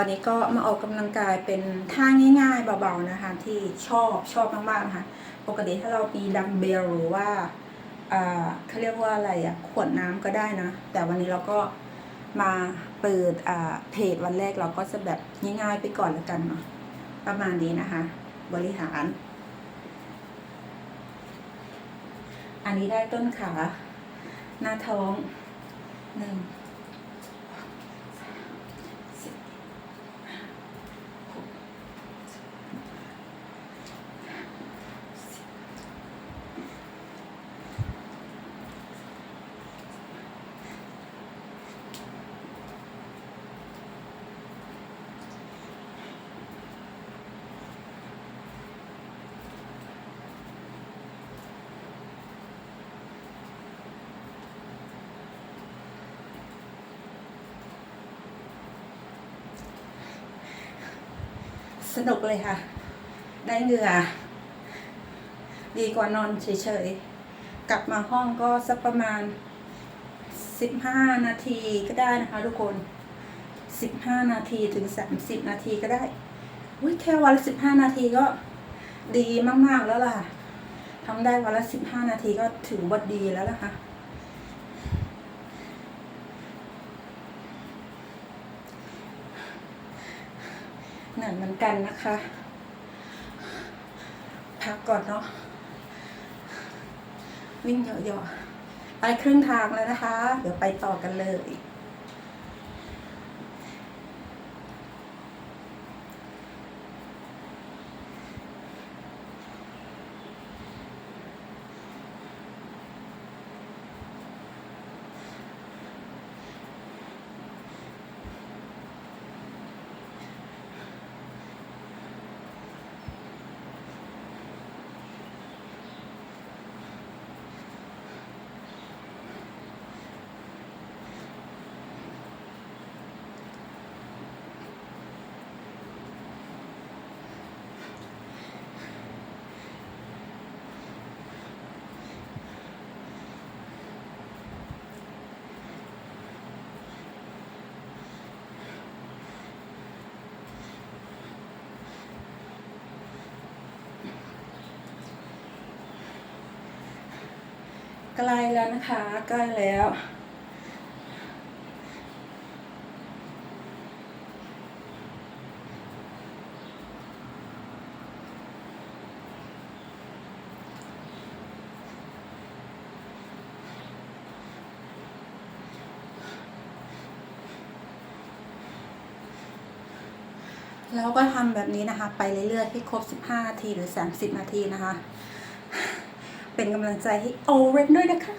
วันนี้ก็มาออกกำลังกายเป็นท่าง่ายๆเบาๆนะคะ ที่ชอบชอบมากๆนะคะปกติถ้าเรามีดัมเบลหรือว่าอ่าเขาเรียกว่าอะไรอะขวดน้ำก็ได้นะ แต่วันนี้เราก็มาเปิดอ่าเพจวันแรกเราก็จะแบบง่ายๆไปก่อนล้วกันเนาะประมาณนี้นะคะ บริหาร อันนี้ได้ต้นขา หน้าท้องหนึ่ง สนุกเลยค่ะ ได้เหงื่อ ดีกว่านอนเฉยๆ กลับมาห้องก็สักประมาณสิบห้านาทีก็ได้นะคะทุกคนสิบห้านาทีถึงสามสิบนาทีก็ได้อุ้ยแค่วันละสิบห้านาทีก็ดีมากๆแล้วล่ะทำได้วันละสิบห้านาทีก็ถือว่าดีแล้วล่ะค่ะ หนื่อยเหมือนกันนะคะ พักก่อนเนาะ วิ่งเหยาะๆไปครึ่งทางแล้วนะคะ เดี๋ยวไปต่อกันเลย ใกล้แล้วนะคะใกล้แล้ว แล้วก็ทำแบบนี้นะคะ ไปเรื่อยๆให้ครบ 15 นาทีหรือ 30 นาทีนะคะ เป็นกำลังใจให้โอเรนด้วยนะคะ